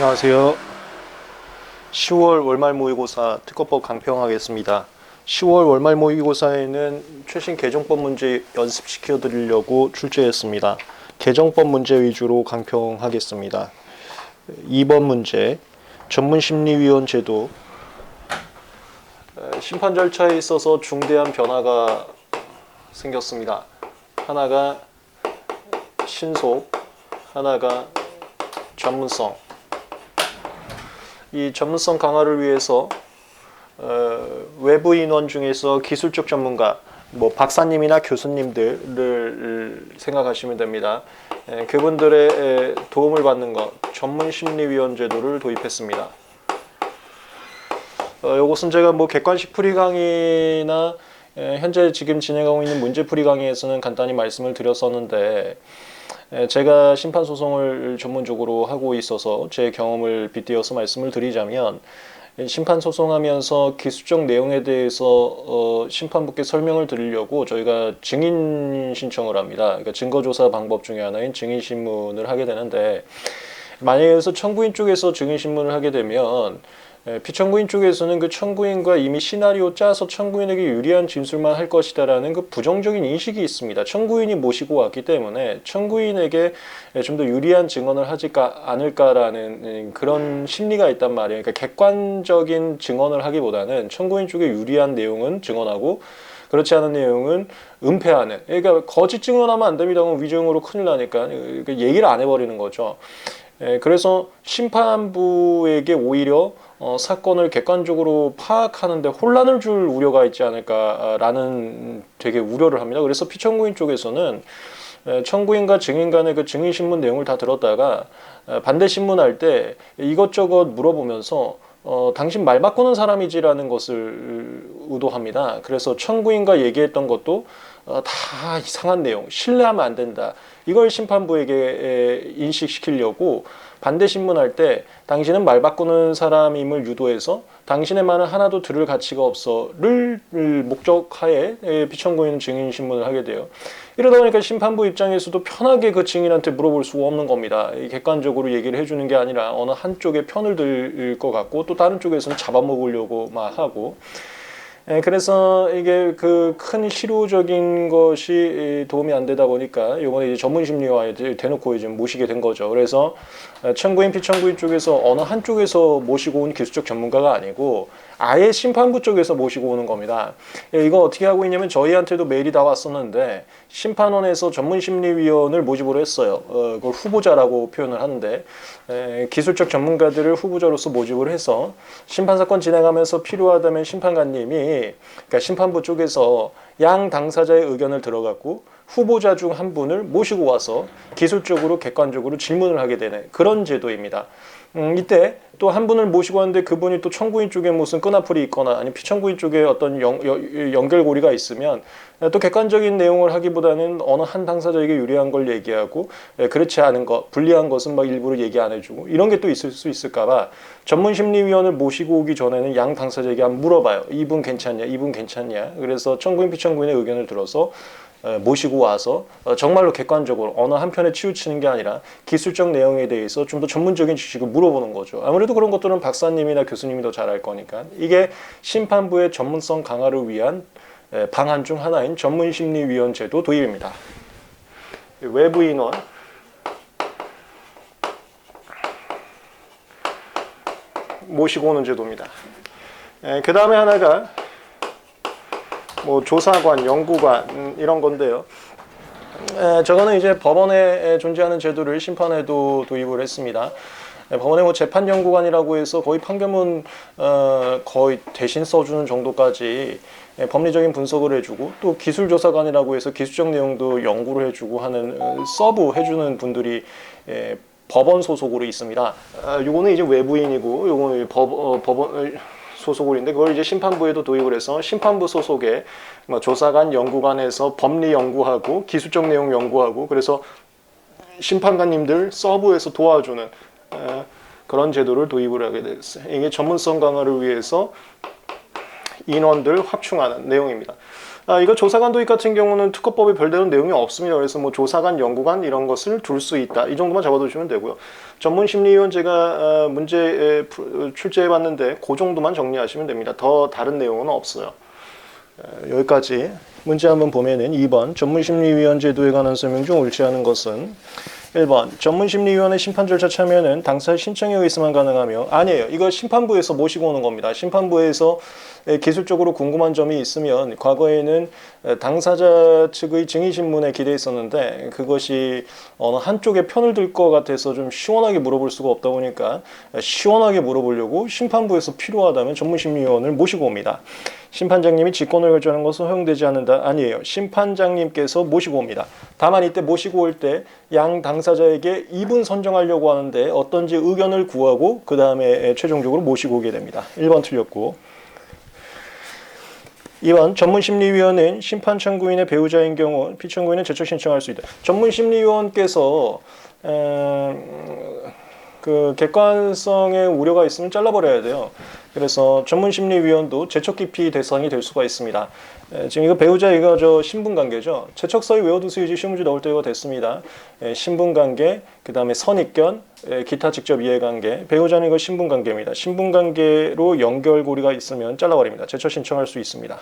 안녕하세요. 10월 월말 모의고사 특허법 강평하겠습니다. 10월 월말 모의고사에는 최신 개정법 문제 연습시켜 드리려고 출제했습니다. 개정법 문제 위주로 강평하겠습니다. 2번 문제 전문심리위원 제도 에, 심판 절차에 있어서 중대한 변화가 생겼습니다. 하나가 신속, 하나가 전문성. 이 전문성 강화를 위해서 어, 외부 인원 중에서 기술적 전문가, 뭐 박사님이나 교수님들을 생각하시면 됩니다. 에, 그분들의 에, 도움을 받는 것, 전문심리위원 제도를 도입했습니다. 어, 이것은 제가 뭐 객관식 풀이 강의나 에, 현재 지금 진행하고 있는 문제 풀이 강의에서는 간단히 말씀을 드렸었는데 에, 제가 심판 소송을 전문적으로 하고 있어서 제 경험을 빗대어서 말씀을 드리자면 이 심판 소송하면서 기술적 내용에 대해서 어, 심판부께 설명을 드리려고 저희가 증인 신청을 합니다. 그러니까 증거조사 방법 중에 하나인 증인 신문을 하게 되는데 만약에 그래서 청구인 쪽에서 증인 신문을 하게 되면 에, 피청구인 쪽에서는 그 청구인과 이미 시나리오 짜서 청구인에게 유리한 진술만 할 것이다라는 그 부정적인 인식이 있습니다. 청구인이 모시고 왔기 때문에 청구인에게 좀 더 유리한 증언을 하지까 않을까라는 음, 그런 심리가 있단 말이에요. 그러니까 객관적인 증언을 하기보다는 청구인 쪽에 유리한 내용은 증언하고 그렇지 않은 내용은 은폐하는. 그러니까 거짓 증언하면 안 됩니다. 위증으로 큰일 나니까 그러니까 얘기를 안 해버리는 거죠. 예, 그래서 심판부에게 오히려 어, 사건을 객관적으로 파악하는데 혼란을 줄 우려가 있지 않을까라는 되게 우려를 합니다. 그래서 피청구인 쪽에서는 에, 청구인과 증인 간의 그 증인 신문 내용을 다 들었다가 에, 반대 신문할 때 이것저것 물어보면서 어, 당신 말 바꾸는 사람이지라는 것을 의도합니다. 그래서 청구인과 얘기했던 것도 어, 다 이상한 내용, 신뢰하면 안 된다. 이걸 심판부에게 에, 인식시키려고 반대 신문할 때 당신은 말 바꾸는 사람임을 유도해서 당신의 말은 하나도 들을 가치가 없어를 목적하에 에, 피청구인은 증인 신문을 하게 돼요. 이러다 보니까 심판부 입장에서도 편하게 그 증인한테 물어볼 수가 없는 겁니다. 이 객관적으로 얘기를 해주는 게 아니라 어느 한쪽에 편을 들 것 같고 또 다른 쪽에서는 잡아먹으려고 막 하고 예, 그래서 이게 그 큰 실효적인 것이 도움이 안 되다 보니까 이번에 이제 전문 심리와에 대놓고 이제 모시게 된 거죠. 그래서 청구인 피청구인 쪽에서 어느 한쪽에서 모시고 온 기술적 전문가가 아니고 아예 심판부 쪽에서 모시고 오는 겁니다. 예, 이거 어떻게 하고 있냐면 저희한테도 메일이 다 왔었는데 심판원에서 전문 심리위원을 모집으로 했어요. 어, 그걸 후보자라고 표현을 하는데 에, 기술적 전문가들을 후보자로서 모집을 해서 심판 사건 진행하면서 필요하다면 심판관님이 그러니까 심판부 쪽에서 양 당사자의 의견을 들어갖고 후보자 중 한 분을 모시고 와서 기술적으로 객관적으로 질문을 하게 되는 그런 제도입니다. 음, 이때 또 한 분을 모시고 왔는데 그분이 또 청구인 쪽에 무슨 끈앞풀이 있거나 아니면 피청구인 쪽에 어떤 연, 연, 연결고리가 있으면 또 객관적인 내용을 하기보다는 어느 한 당사자에게 유리한 걸 얘기하고 예, 그렇지 않은 것, 불리한 것은 막 일부러 얘기 안 해주고 이런 게 또 있을 수 있을까봐 전문 심리위원을 모시고 오기 전에는 양 당사자에게 한번 물어봐요. 이분 괜찮냐, 이분 괜찮냐. 그래서 청구인, 피청구인의 의견을 들어서 에, 모시고 와서 어, 정말로 객관적으로 어느 한편에 치우치는 게 아니라 기술적 내용에 대해서 좀 더 전문적인 지식을 물어보는 거죠. 아무래도 그런 것들은 박사님이나 교수님이 더 잘 알 거니까 이게 심판부의 전문성 강화를 위한 에, 방안 중 하나인 전문심리위원 제도 도입입니다. 외부 인원 모시고 오는 제도입니다. 그 다음에 하나가 뭐 조사관, 연구관 음, 이런 건데요. 에, 저거는 이제 법원에 존재하는 제도를 심판에도 도입을 했습니다. 에, 법원의 뭐 재판 연구관이라고 해서 거의 판결문 어, 거의 대신 써주는 정도까지 에, 법리적인 분석을 해주고 또 기술조사관이라고 해서 기술적 내용도 연구를 해주고 하는 어, 서브 해주는 분들이 에, 법원 소속으로 있습니다. 아, 요거는 이제 외부인이고 요거는 법, 어, 법원 소속으로인데 그걸 이제 심판부에도 도입을 해서 심판부 소속의 뭐 조사관, 연구관에서 법리 연구하고 기술적 내용 연구하고 그래서 심판관님들 서브에서 도와주는 에, 그런 제도를 도입을 하게 됐어요. 이게 전문성 강화를 위해서 인원들 확충하는 내용입니다. 아, 이거 조사관 도입 같은 경우는 특허법에 별다른 내용이 없습니다. 그래서 뭐 조사관, 연구관 이런 것을 둘 수 있다. 이 정도만 잡아두시면 되고요. 전문 심리위원 제가 아, 문제 에, 푸- 출제해 봤는데 그 정도만 정리하시면 됩니다. 더 다른 내용은 없어요. 에, 여기까지 문제 한번 보면은 2번 전문심리위원 제도에 관한 설명 중 옳지 않은 것은 1번 전문심리위원회 심판 절차 참여는 당사자 신청에 의해서만 가능하며 아니에요. 이거 심판부에서 모시고 오는 겁니다. 심판부에서 에, 기술적으로 궁금한 점이 있으면 과거에는 에, 당사자 측의 증인 신문에 기대했었는데 그것이 어느 한쪽의 편을 들 것 같아서 좀 시원하게 물어볼 수가 없다 보니까 에, 시원하게 물어보려고 심판부에서 필요하다면 전문심리위원을 모시고 옵니다. 심판장님이 직권을 결정하는 것은 허용되지 않는다. 아니에요. 심판장님께서 모시고 옵니다. 다만 이때 모시고 올 때 양 당사자에게 이분 선정하려고 하는데 어떤지 의견을 구하고 그 다음에 최종적으로 모시고 오게 됩니다. 1번 틀렸고 2번 전문심리위원은 심판 청구인의 배우자인 경우 피청구인은 제청 신청할 수 있다. 전문심리위원께서 음, 그 객관성에 우려가 있으면 잘라버려야 돼요. 그래서 전문심리위원도 제척 기피 대상이 될 수가 있습니다. 에, 지금 이거 배우자 이거 저 신분 관계죠. 제척서에 외워두세요. 이제 시험 문제 나올 때가 됐습니다. 에, 신분 관계, 그 다음에 선입견, 에, 기타 직접 이해관계. 배우자는 이거 신분 관계입니다. 신분 관계로 연결고리가 있으면 잘라버립니다. 제척 신청할 수 있습니다.